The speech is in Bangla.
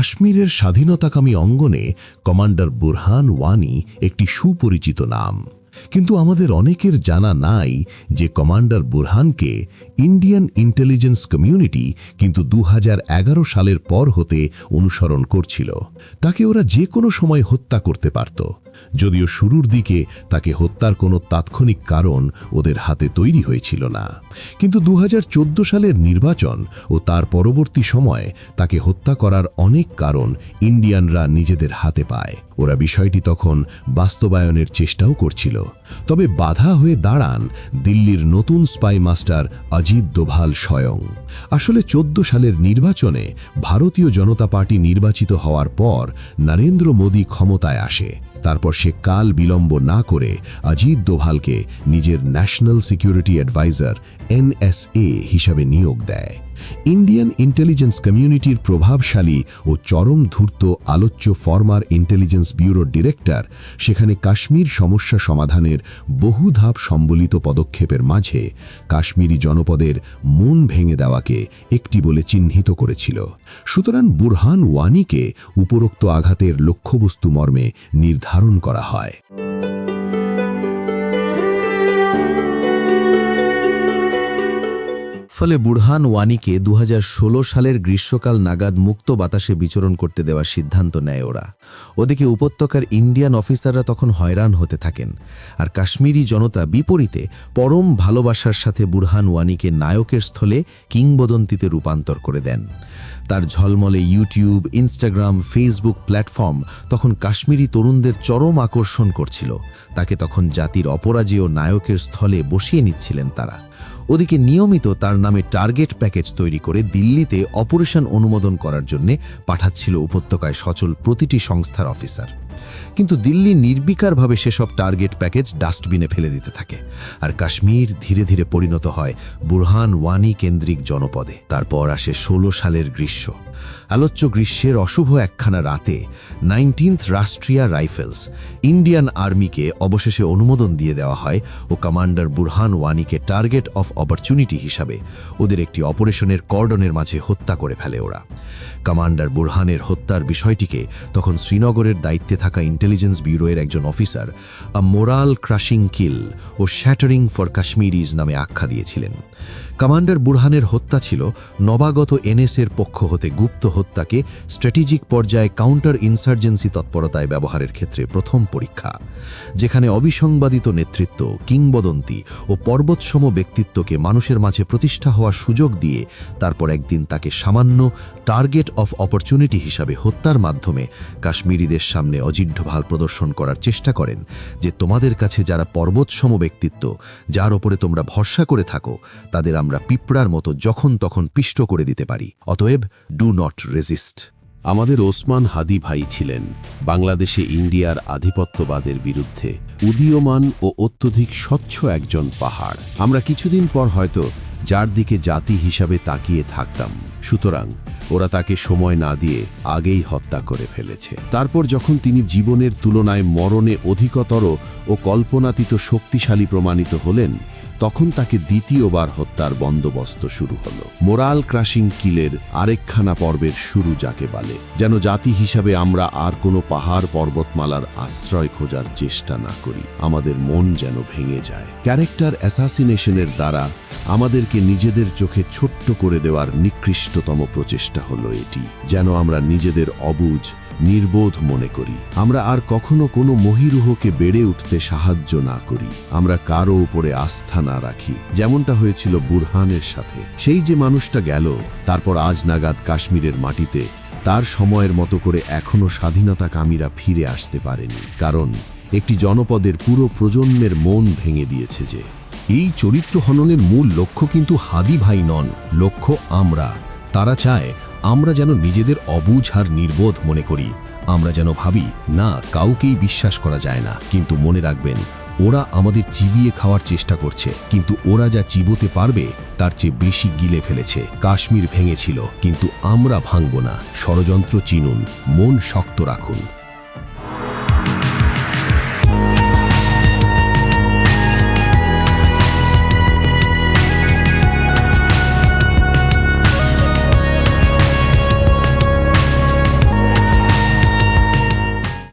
কাশ্মীরের স্বাধীনতাকামী অঙ্গনে কমান্ডার বুরহান ওয়ানি একটি সুপরিচিত নাম। কিন্তু আমাদের অনেকের জানা নাই যে কমান্ডার বুরহানকে ইন্ডিয়ান ইন্টেলিজেন্স কমিউনিটি কিন্তু দু হাজার এগারো সালের পর হতে অনুসরণ করছিল। তাকে ওরা যে কোনো সময় হত্যা করতে পারত। যদিও শুরুর দিকে তাকে হত্যার কোনো তাৎক্ষণিক কারণ ওদের হাতে তৈরি হয়েছিল না। কিন্তু দু হাজার চোদ্দ সালের নির্বাচন ও তার পরবর্তী সময়ে তাকে হত্যা করার অনেক কারণ ইন্ডিয়ানরা নিজেদের হাতে পায়। ওরা বিষয়টি তখন বাস্তবায়নের চেষ্টাও করছিল। তবে বাধা হয়ে দাঁড়ান দিল্লির নতুন স্পাই মাস্টার অজিত দোভাল স্বয়ং। আসলে চোদ্দ সালের নির্বাচনে ভারতীয় জনতা পার্টি নির্বাচিত হওয়ার পর নরেন্দ্র মোদী ক্ষমতায় আসে। তারপর সে কাল বিলম্ব না করে অজিত দোভালকে নিজের ন্যাশনাল সিকিউরিটি অ্যাডভাইজার এনএসএ হিসাবে নিয়োগ দেয়। ইন্ডিয়ান ইন্টেলিজেন্স কমিউনিটির প্রভাবশালী ও চরম ধূর্ত আলোচ্য ফর্মার ইন্টেলিজেন্স ব্যুরোর ডিরেক্টর সেখানে কাশ্মীর সমস্যা সমাধানের বহু ধাপ সম্বলিত পদক্ষেপের মাঝে কাশ্মীরি জনপদের মন ভেঙে দেওয়াকে একটি বলে চিহ্নিত করেছিল। সুতরাং বুরহান ওয়ানিকে উপরোক্ত আঘাতের লক্ষ্যবস্তু মর্মে নির্ধারণ করা হয়। ফলে বুরহান ওয়ানিকে দু হাজার ষোলো সালের গ্রীষ্মকাল নাগাদ মুক্ত বাতাসে বিচরণ করতে দেওয়ার সিদ্ধান্ত নেয় ওরা। ওদিকে উপত্যকার ইন্ডিয়ান অফিসাররা তখন হয়রান হতে থাকেন। আর কাশ্মীরি জনতা বিপরীতে পরম ভালোবাসার সাথে বুরহান ওয়ানিকে নায়কের স্থলে কিংবদন্তিতে রূপান্তর করে দেন। তার ঝলমলে ইউটিউব, ইনস্টাগ্রাম, ফেসবুক প্ল্যাটফর্ম তখন কাশ্মীরি তরুণদের চরম আকর্ষণ করছিল। তাকে তখন জাতির অপরাজেয় নায়কের স্থলে বসিয়ে নিচ্ছিলেন তারা। ওদিকে নিয়মিত তার নামে টার্গেট প্যাকেজ তৈরি করে দিল্লিতে অপারেশন অনুমোদন করার জন্য পাঠাচ্ছিল উপত্যকায় সচল প্রতিটি সংস্থার অফিসার। কিন্তু দিল্লি নির্বিকারভাবে সেসব টার্গেট প্যাকেজ ডাস্টবিনে ফেলে দিতে থাকে। আর কাশ্মীর ধীরে ধীরে পরিণত হয় বুরহান ওয়ানি কেন্দ্রিক জনপদে। তারপর আসে ষোলো সালের গ্রীষ্ম। আলোচ্য গ্রীষ্মের অশুভ একখানা রাতে নাইনটিন্থ রাষ্ট্রিয়া রাইফেলস, ইন্ডিয়ান আর্মিকে অবশেষে অনুমোদন দিয়ে দেওয়া হয় ও কমান্ডার বুরহান ওয়ানিকে টার্গেট অফ অপরচুনিটি হিসাবে ওদের একটি অপারেশনের কর্ডনের মাঝে হত্যা করে ফেলে ওরা। কমান্ডার বুরহানের হত্যার বিষয়টিকে তখন শ্রীনগরের দায়িত্বে থাকা ইন্টেলিজেন্স ব্যুরোয়ের একজন officer, a moral crushing kill O shattering for Kashmiris নামে আখ্যা দিয়েছিলেন। কমান্ডার বুরহানের হত্যা ছিল। নবাগত এনএসের পক্ষ হতে গুপ্ত হত্যাকে স্ট্র্যাটেজিক পর্যায়ে কাউন্টার ইনসার্জেন্সি তৎপরতায় ব্যবহারের ক্ষেত্রে প্রথম পরীক্ষা। যেখানে অবিসংবাদিত নেতৃত্ব, কিংবদন্তি ও পর্বতসম ব্যক্তিত্বকে মানুষের মাঝে প্রতিষ্ঠা হওয়ার সুযোগ দিয়ে তারপর একদিন তাকে সামান্য টার্গেট অফ অপরচুনিটি হিসাবে হত্যার মাধ্যমে কাশ্মীরিদের সামনে অজিঢ্যভাল প্রদর্শন করার চেষ্টা করেন যে তোমাদের কাছে যারা পর্বতসম ব্যক্তিত্ব, যার ওপরে তোমরা ভরসা করে থাকো, তাদের আমরা পিঁপড়ার মতো যখন তখন পিষ্ট করে দিতে পারি। অতএব ডু নট রেজিস্ট আমাদের ওসমান হাদি ভাই ছিলেন বাংলাদেশে ইন্ডিয়ার আধিপত্যবাদের বিরুদ্ধে উদীয়মান ও অত্যধিক স্বচ্ছ একজন পাহাড়। আমরা কিছুদিন পর হয়তো যার দিকে জাতি হিসাবে তাকিয়ে থাকতাম। সুতরাং ওরা তাকে সময় না দিয়ে আগেই হত্যা করে ফেলেছে। তারপর যখন তিনি জীবনের তুলনায় মরণে অধিকতর ও কল্পনাতীত শক্তিশালী প্রমাণিত হলেন, তখন তাকে দ্বিতীয়বার হত্যার বন্দোবস্ত শুরু হলো। মোরাল ক্রাশিং কিলের আরেকখানা পর্বের শুরু যাকে বলে, যেন জাতি হিসাবে আমরা আর কোনো পাহাড় পর্বতমালার আশ্রয় খোঁজার চেষ্টা না করি। আমাদের মন যেন ভেঙে যায়। ক্যারেক্টার অ্যাসাসিনেশনের দ্বারা আমাদেরকে নিজেদের চোখে ছোট্ট করে দেওয়ার নিকৃষ্টতম প্রচেষ্টা হলো এটি, যেন আমরা নিজেদের অবুজ, নির্বোধ মনে করি। আমরা আর কখনো কোনো মহিরুহকে বেড়ে উঠতে সাহায্য না করি। আমরা কারও উপরে আস্থা না রাখি, যেমনটা হয়েছিল বুরহানের সাথে। সেই যে মানুষটা গেল, তারপর আজ নাগাদ কাশ্মীরের মাটিতে, তার সময়ের মতো করে এখনও স্বাধীনতাকামীরা ফিরে আসতে পারেনি, কারণ একটি জনপদের পুরো প্রজন্মের মন ভেঙে দিয়েছে যে এই চরিত্র হননের মূল লক্ষ্য কিন্তু হাদি ভাই নন, লক্ষ্য আমরা। তারা চায়, আমরা যেন নিজেদের অবুঝ আর নির্বোধ মনে করি। আমরা যেন ভাবি, না, কাউকেই বিশ্বাস করা যায় না। কিন্তু মনে রাখবেন, ওরা আমাদের চিবিয়ে খাওয়ার চেষ্টা করছে। কিন্তু ওরা যা চিবোতে পারবে, তার চেয়ে বেশি গিলে ফেলেছে। কাশ্মীর ভেঙেছিল, কিন্তু আমরা ভাঙব না। ষড়যন্ত্র চিনুন, মন শক্ত রাখুন।